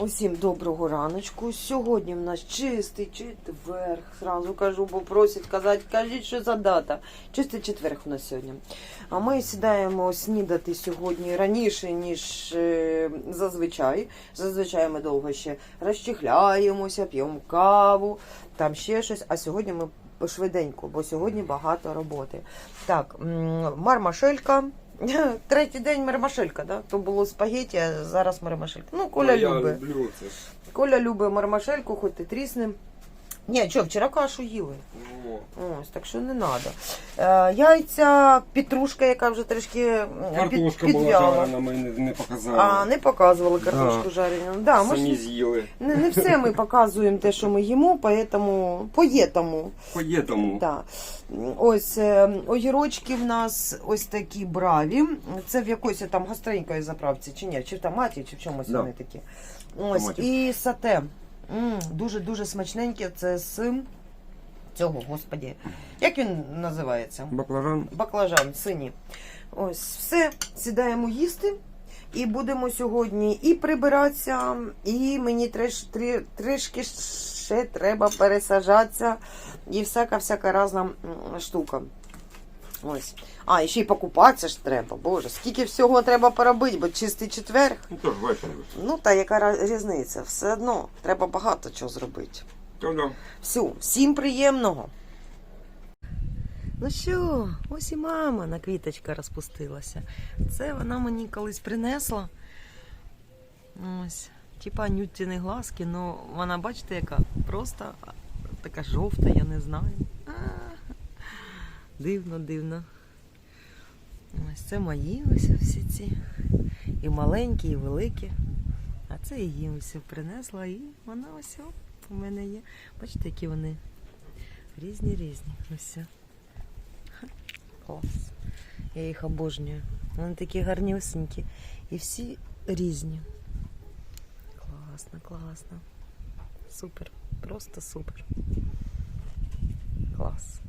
Усім доброго раночку. Сьогодні в нас чистий четверг. Зразу кажу, бо просять казати, кажіть, що за дата. Чистий четверг у нас сьогодні. А ми сідаємо снідати сьогодні раніше, ніж е, зазвичай. Зазвичай ми довго ще розчихляємося, п'ємо каву, там ще щось. А сьогодні ми швиденько, бо сьогодні багато роботи. Так, мармашелька. Третій день мармашелька, да? То було спагеті, а зараз мармашелька. Ну, Коля я любить. Коля любить мармашельку, хоч і тріснем. Ні, що, вчора кашу їли. О, Ось, так що не треба. Е, яйця, петрушка, яка вже трішки Картошка під, була підв'яла. жарена, ми не, не показали. А, не показували картошку Да. жарену. Да, ми Самі ж з'їли. не, не все ми показуємо те, що ми їмо, поэтому, поєтому. Поїдемо. Да. Ось е, огірочки в нас ось такі браві. Це в якоїсь там гостренької заправці, чи ні? Чи в томаті, чи в чомусь Да. вони такі. Ось, Томаті. і сате. Дуже-дуже смачненьке. Це з цього, господі. Як він називається? Баклажан. Баклажан, сині. Ось, все, сідаємо їсти. І будемо сьогодні і прибиратися, і мені треш, трі, трішки ще треба пересаджатися, і всяка-всяка різна м, штука. Ось. А, і ще й покупатися ж треба. Боже, скільки всього треба поробити, бо чистий четверг. Ну то ж вечір. Ну, та яка різниця? Все одно треба багато чого зробити. То да. Все, всім приємного. Ну що, ось і мама на квіточка розпустилася. Це вона мені колись принесла. Ось. Типа нютіни глазки, ну вона, бачите, яка просто така жовта, я не знаю. Дивно, дивно. Ось це мої ось всі ці. І маленькі, і великі. А це її ось принесла, і вона ось у мене є. Бачите, які вони різні різні. Ось. Клас. Я їх обожнюю. Вони такі гарнюсенькі. І всі різні. Класно, класно. Супер. Просто супер. Клас.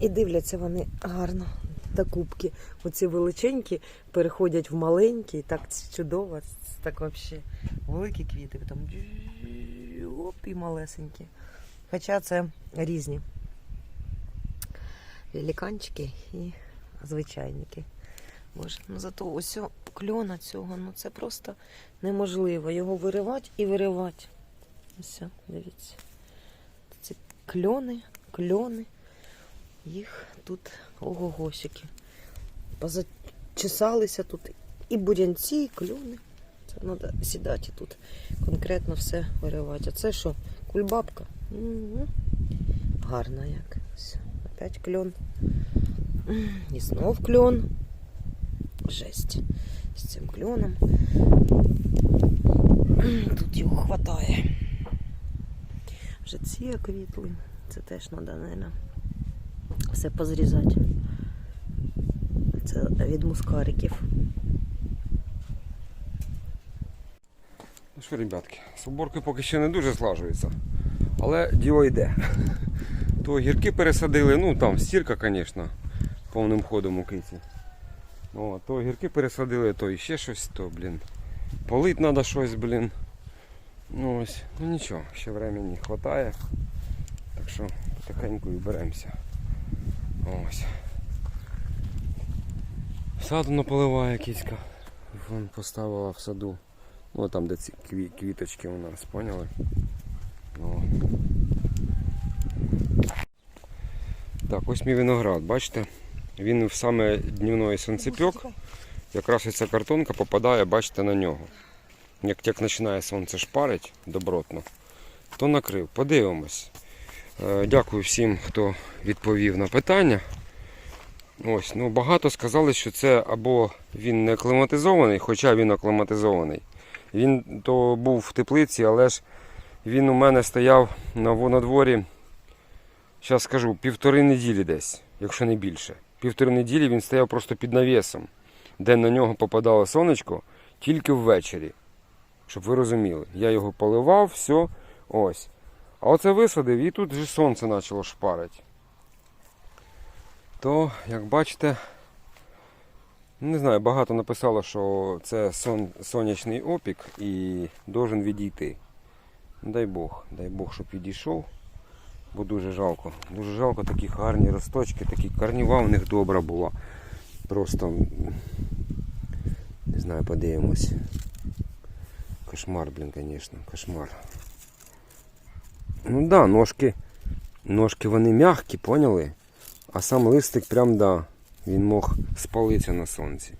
І дивляться вони гарно до кубки. Оці величенькі переходять в маленькі, і так чудово. Так взагалі. Великі квіти, там оп, і малесенькі. Хоча це різні. Великанчики і звичайники. Боже, ну зато ось кльона цього, ну це просто неможливо. Його виривати і виривати. Ось, дивіться. Ці кльони, кльони. Їх тут ого-госики. Позачесалися тут і бурянці, і кльони. Це треба сідати тут конкретно все виривати. А це що? Кульбабка? Угу. Гарна як. Опять кльон. І знов кльон. Жесть. З цим кльоном. Тут його хватає. Вже ці оквітли. Це теж треба, мабуть, все позрізати. Це від мускариків. Ну що, ребятки, з уборкою поки що не дуже слажується. Але діло йде. То гірки пересадили, ну там стірка, звісно, повним ходом у киці. О, то гірки пересадили, то ще щось, то, блін. Полить треба щось, блін. Ну ось, ну нічого, ще времени вистачає. Так що потихеньку і беремося. Ось. Саду наполиває кіцька. Вон поставила в саду. Ну там де ці кві- квіточки у нас, поняли? О. Так, ось мій виноград, бачите? Він в саме днівної сонцепьок. Якраз ця картонка попадає, бачите, на нього. Як, як починає сонце шпарить добротно, то накрив. Подивимось. Е, Дякую всім, хто відповів на питання. Ось, ну багато сказали, що це або він не аккліматизований, хоча він аккліматизований. Він то був в теплиці, але ж він у мене стояв на, на дворі, зараз скажу, півтори неділі десь, якщо не більше. Півтори неділі він стояв просто під навісом, де на нього попадало сонечко тільки ввечері. Щоб ви розуміли. Я його поливав, все, ось. А оце висадив і тут вже сонце почало шпарити. То, як бачите, Не знаю, багато написало, що це сон, сонячний опік і должен відійти. Дай Бог, дай Бог, щоб відійшов. Бо дуже жалко. Дуже жалко такі гарні росточки, такі карніва в них добра була. Просто не знаю, подивимось. Кошмар, блін, звісно, кошмар. Ну да, ножки. Ножки вони м'які, поняли? А сам листик прям да. Він мог спалитися на сонці.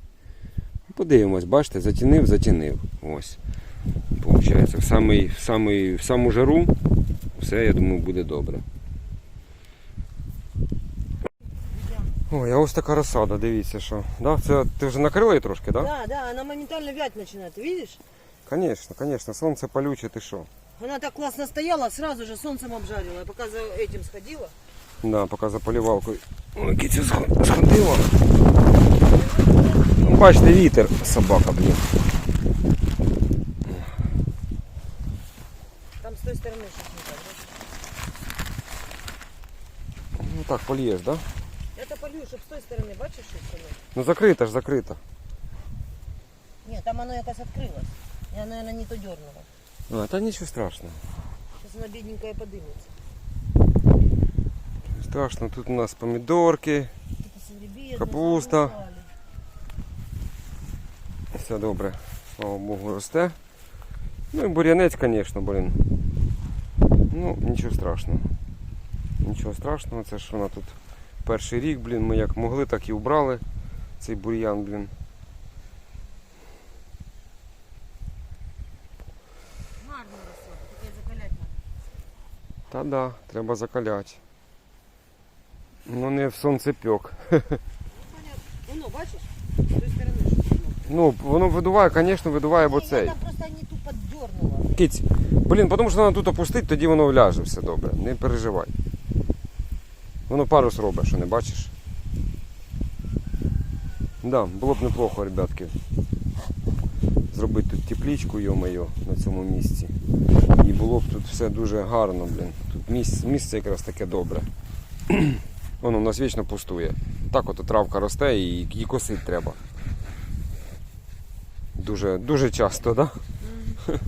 Подивимось, бачите, затінив, затінив. Ось. Получається, в, самий, в, самий, в саму жару все, я думаю, буде добре. Ой, а ось така розсада, дивіться, що. Да? Це ти вже накрила її трошки, так? Да? Да, да, она моментально вять начинает, ты видишь? Звісно, звісно, сонце палюче, ти що? Она так классно стояла, сразу же солнцем обжарила. Я пока за этим сходила. Да, поки за поливалкою. Ой, киця сход- сходила. Ну, Бачите, вітер, собака, блін. Там с той стороны что-то не так, Ну так, полієш, да? да? Это полью, чтобы с той стороны, бачишь, что стороны? Ну закрита ж, закрита. Нет, там оно якось открылось. Я, наверное, не то дернула. А, та нічого страшного. Сейчас она бедненькая подымется. Страшно, тут у нас помідорки, Капуста. все добре, слава Богу, росте. Ну і бур'янець, звісно, блін. Ну, нічого страшного. Нічого страшного, це ж вона тут перший рік, блін, ми як могли, так і убрали цей бур'ян, блін. Гарно росла, таке закалять надо. Та да, треба закаляти. Ну не в сонцепьок. Ну, понятно. Ну. Ну, воно видуває, звісно, видуває, бо цей. Я просто не тупо дернула. Киць, блін, тому що вона тут опустить, тоді воно вляже все добре. Не переживай. Воно парус робить, що не бачиш. Да, було б неплохо, ребятки. Зробити тут теплічку, йо-моє, на цьому місці. І було б тут все дуже гарно, блін. Місце, місце якраз таке добре. Воно у нас вічно пустує. Так от травка росте і її косити треба. Дуже, дуже часто, так? Да?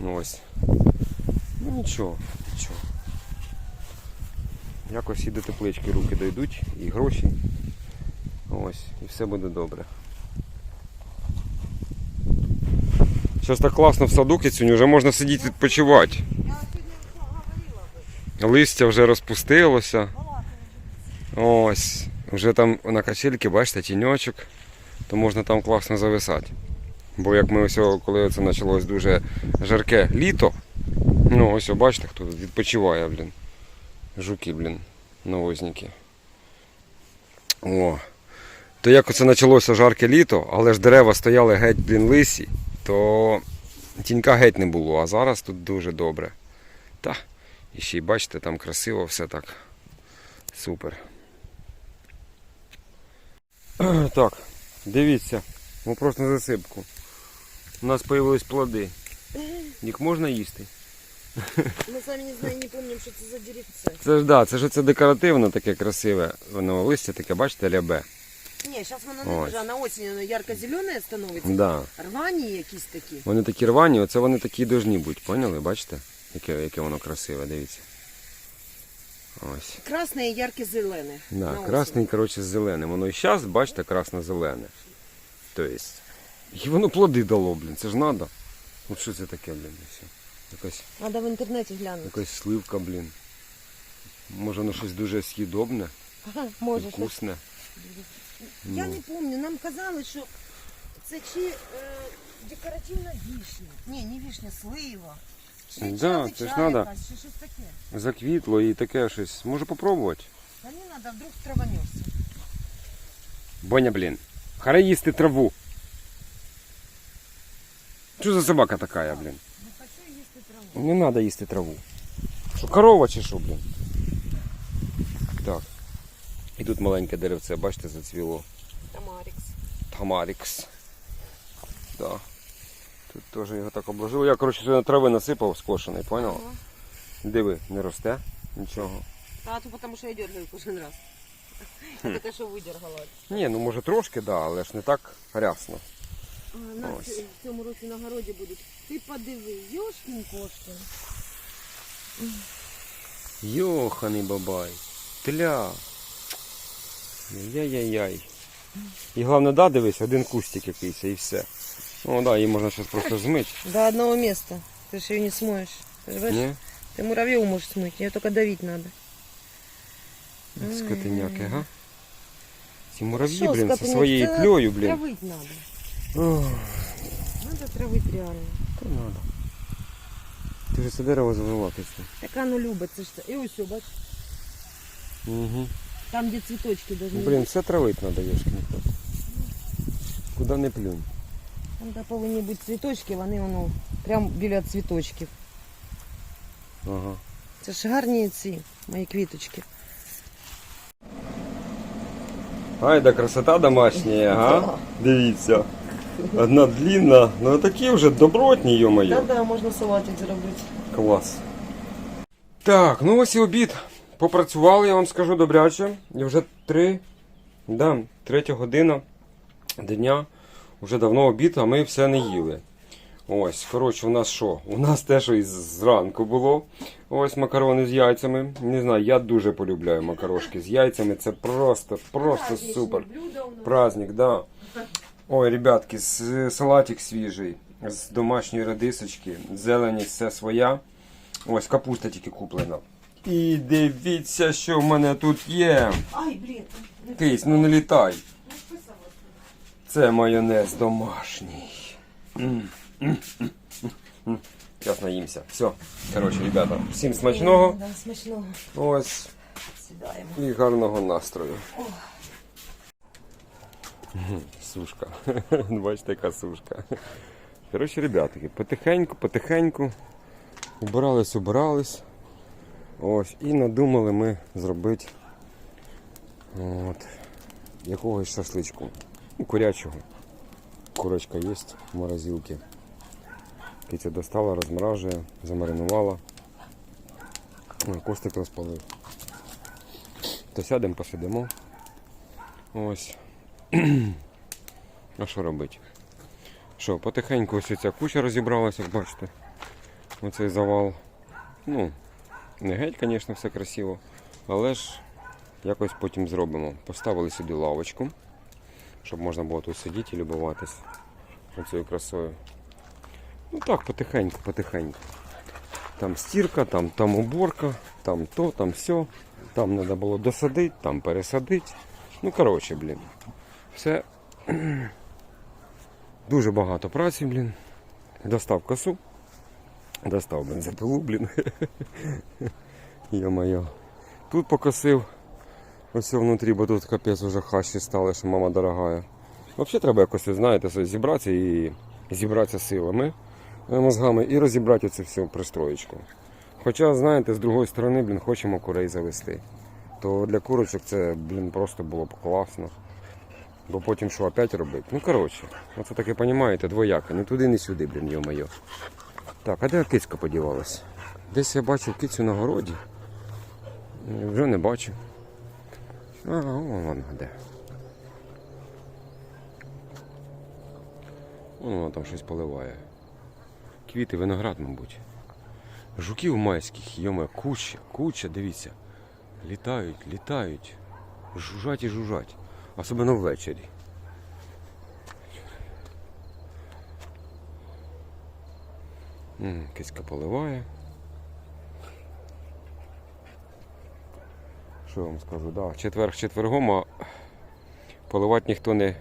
Ну ось. Ну нічого, нічого. Якось і до теплички руки дійдуть, і гроші. Ось, і все буде добре. Зараз так класно в саду кицюню, вже можна сидіти відпочивати. Листя вже розпустилося. Ось. Вже там на качельки, бачите, тіньочок, то можна там класно зависати. Бо як ми ось, коли це почалось дуже жарке літо, ну ось бачите, хто тут відпочиває, блін. Жуки, блін, навозники. О. То як оце почалося жарке літо, але ж дерева стояли геть, блін, лисі, то тінька геть не було, а зараз тут дуже добре. Та, і ще й бачите, там красиво все так. Супер. Так, дивіться, ми просто на засипку. У нас з'явились плоди. Їх можна їсти. Мы сами не знаем, не помним, что это за деревце. Це ж да, це ж це декоративно таке красиве. Воно листя таке, бачите, рябе. Не, сейчас воно не дуже, а на осінь воно ярко-зелене становиться. Да. Рвані якісь такі. Вони такі рвані, оце вони такі должні бути, поняли? Бачите? Яке, яке воно красиве, дивіться. Ось. Красне і ярко-зелене. Да, на осінь. красний, коротше, з зеленим. Воно і зараз, бачите, красно-зелене. Тобто. І воно плоди дало, блін. Це ж надо. От що це таке, блін, все. Якась, Надо в інтернеті глянути. якась сливка, блін. Може воно щось дуже съїдобне, Ага, може, щось. вкусне. Я Ну. не пам'ятаю, нам казали, що це чи е, декоративна вишня. Ні, не вишня, слива. Чи Да, це ж надо. Чи щось таке. Заквітло і таке щось. Може попробувати. Та не треба, вдруг траванешся. Боня, блін. Хара їсти траву. Що за собака така, блін? Не хочу їсти траву. Не треба їсти траву. Що корова чи що, блін? Так. І тут маленьке деревце, бачите, зацвіло. Тамарікс. Тамарікс. Да. Тут теж його так обложили. Я, коротше, сюди трави насипав скошений, поняла? Ага. Диви, не росте нічого. А то тому що я дергаю кожен раз. Таке, що видергала. Ні, ну може трошки, да, але ж не так рясно. А, нас Ось. в цьому році на городі будуть. Ти подиви, Йошкін кошкин. Йоханий бабай. Тля. Яй-яй-яй. І головне, да, дивись, один кустик якийсь і все. Ну да, її можна зараз просто змити. До одного места. Ты же ее не смоешь. Понимаешь? Ні? Ты муравьев можешь смыть, ее только давить надо. Скотиняки, га? Ці мурав'ї, Що, блін, зі скотиняки, своєю це кльою, блін. Травить надо. Ох, Надо травить реально. Та надо. Ти ж це дерево завела після. Так оно любит, це ж це. І ось, бач, Угу. там, де цвіточки должны Блін, бути. все травить треба, Єшкін кот. Куди не плюнь. Там, де повинні бути цвіточки, вони воно прямо біля цвіточків. Ага. Це ж гарні ці мої квіточки. Ай, да красота домашня, ага. Дивіться. Одна длинна, ну такі вже добротні, йо-моє. Да-да, можна салатик зробити. Клас. Так, ну ось і обід. Попрацювали, я вам скажу добряче. І вже три, да, третя година дня. Вже давно обід, а ми все не їли. Ось, коротше, у нас що? У нас те, що і зранку було. Ось макарони з яйцями. Не знаю, я дуже полюбляю макарошки з яйцями. Це просто, просто супер. Праздник, да. Ой, ребятки, салатик свіжий, з домашньої радисочки, зелені все своя. Ось капуста тільки куплена. І дивіться, що в мене тут є. Ай, блін. Кись, ну не літай. Це майонез домашній. Зараз наїмся. Все. Коротше, ребята, всім смачного. Смачного. Ось. Сідаємо. І гарного настрою. Сушка. Бачите, яка сушка. Коротше, ребятки, потихеньку, потихеньку. Убирались, убирались. Ось. І надумали ми зробити от, якогось шашличку. Ну, курячого. Курочка є в морозилці. Киця достала, розморажує, замаринувала. Ой, Костик розпалив. То сядемо, посидимо. Ось. а що робити? Що, потихеньку ось ця куча розібралася, як бачите. Оцей завал. Ну, не геть, звісно, все красиво. Але ж якось потім зробимо. Поставили сюди лавочку, щоб можна було тут сидіти і любуватись оцією красою. Ну так, потихеньку, потихеньку. Там стірка, там, там уборка, там то, там все. Там треба було досадити, там пересадити. Ну, коротше, блін. Все дуже багато праці, блін. Достав косу. Достав бензопилу, блін. Йо-моє. Тут покосив. Ось внутрі, бо тут капець уже хащі стали, що мама дорогая. Взагалі треба якось, знаєте, зібратися і зібратися силами, е, мозгами і розібрати оцю всю пристроєчку. Хоча, знаєте, з другої сторони, блін, хочемо курей завести. То для курочок це, блін, просто було б класно. Бо потім що опять робити? Ну коротше, оце таке розумієте, двояке. Не туди, не сюди, блін, йо-моє. Так, а де кицька подівалась? Десь я бачив кицю на городі. Вже не бачу. А, о, вона де. Вон вона там щось поливає. Квіти, виноград, мабуть. Жуків майських, йоме, куча, куча, дивіться. Літають, літають. Жужжать і жужжать. Особливо ввечері. Киська поливає. Що я вам скажу? Да, четверг четвергом, а поливати ніхто не,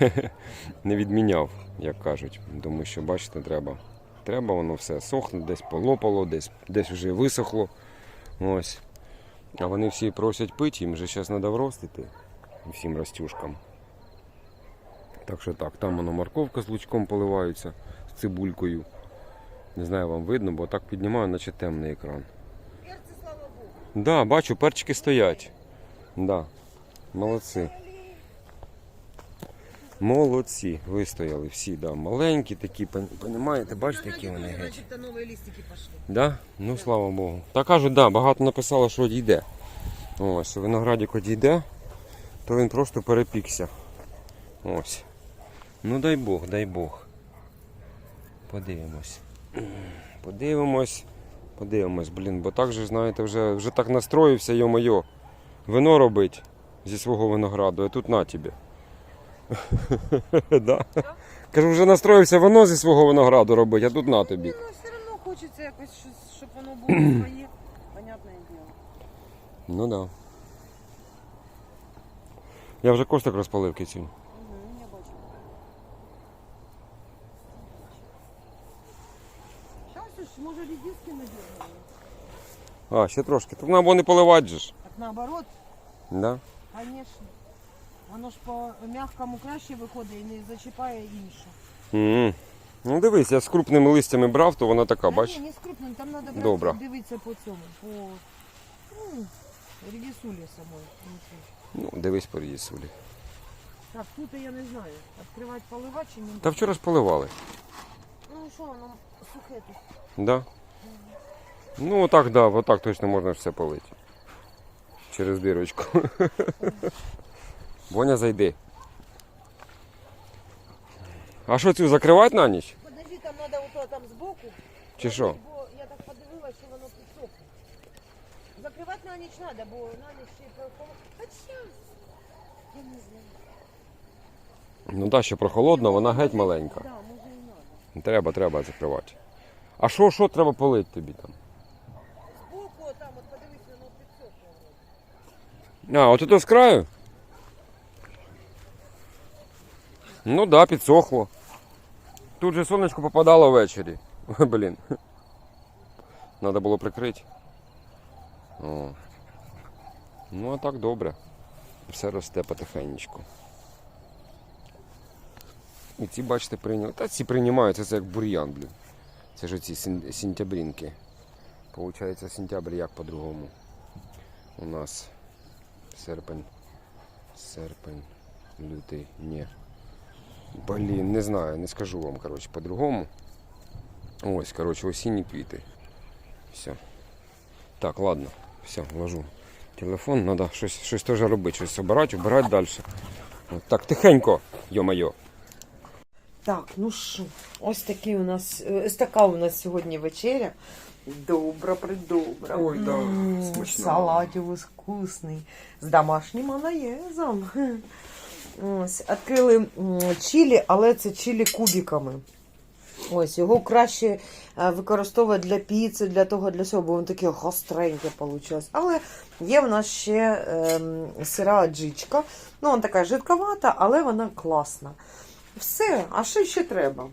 не відміняв, як кажуть. Тому що, бачите, треба. Треба, воно все сохне, десь полопало, десь, десь вже висохло. Ось. А вони всі просять пити, їм вже зараз треба вростити всім растюшкам. Так що так, там воно морковка з лучком поливаються, з цибулькою. Не знаю, вам видно, бо так піднімаю, наче темний екран. Да, бачу, перчики стоять. Да. Молодці. Молодці. Вистояли всі, да. Маленькі такі, пон- понімаєте, бачите, які вони геть. Да? Ну слава Богу. Та кажуть, да, багато написало, що дійде. Ось, виноградик одійде. то він просто перепікся. Ось. Ну дай Бог, дай Бог. Подивимось. Подивимось. Подивимось, блін, бо так же, знаєте, вже, вже так настроївся, йо-моє. Вино робить зі свого винограду, а тут на тобі. да. Кажу, вже настроївся вино зі свого винограду робити, а тут на тобі. Ну, все одно хочеться якось щось, щоб воно було своє, понятне діло. Ну да. Я вже костик розпалив кицю. Угу, я бачу. Зараз ж, може, редиски надіргали. А, ще трошки. Так нам не поливати же ж. Так наоборот, Да? звісно. Воно ж по м'якому краще виходить і не зачіпає інше. м Ну дивись, я з крупними листями брав, то вона така, Та бач. Ні, не з крупним, там треба Добре. дивитися по цьому, по ну, самої. Ну, це. Ну, дивись по її. Так, тут я не знаю, відкривати поливати чи ні. Та вчора ж поливали. Ну що, воно сухе тут. Да? Ну отак, да, отак точно можна все полити. Через дирочку. Боня, зайди. А що цю закривати на ніч? Подожди, там треба ото там збоку. Чи що? Бо я так подивилася, що воно підсохне. Закривати на ніч треба, бо на ніч ще й прохолодно. Я не знаю. Ну так, що прохолодно, вона геть маленька. Да, може і треба. Треба, треба закривати. А що, що треба полити тобі там? Збоку там, от подивись, воно підсохне. А, от це з краю? Ну да, підсохло. Тут же сонечко попадало ввечері. Блін. Треба було прикрити. О. Ну а так добре. Все росте потихеньку. І ці, бачите, прийняли. Та ці приймаються, це як бур'ян, блін. Це ж оці сін- сентябринки. Получається сентябрь як по-другому. У нас серпень. Серпень, лютий, ні. Блін, не знаю, не скажу вам, коротше, по-другому. Ось, коротше, осінні квіти. Все. Так, ладно, все, вложу телефон, треба щось, щось теж робити, щось обирати, обирати далі. От так, тихенько, йо-моє. Так, ну що, ось такий у нас, е, ось така у нас сьогодні вечеря. Добра, придобра. Ой, да, смачно. Салатів вкусний. З домашнім анаєзом. Ось, відкрили чилі, але це чилі кубиками. Ось, його краще е, використовувати для піци, для того, для всього, бо він таке гостреньке вийшло. Але є в нас ще ем, сира аджичка. Ну, вона така жидковата, але вона класна. Все, а що ще треба?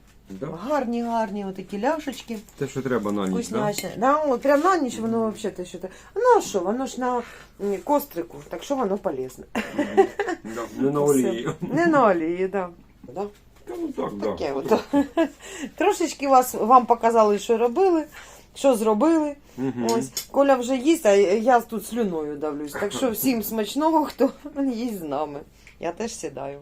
Гарні, гарні отакі ляшечки. Те, що треба на Вкуснячі. Да? от прям на ніч воно взагалі те, що те. Ну а що, воно ж на м, кострику, так що воно полезне. Не на олії. Не на олії, да. Да? Ну так, Таке от. Трошечки вас, вам показали, що робили, що зробили. Ось. Коля вже їсть, а я тут слюною давлюсь. Так що всім смачного, хто їсть з нами. Я теж сідаю.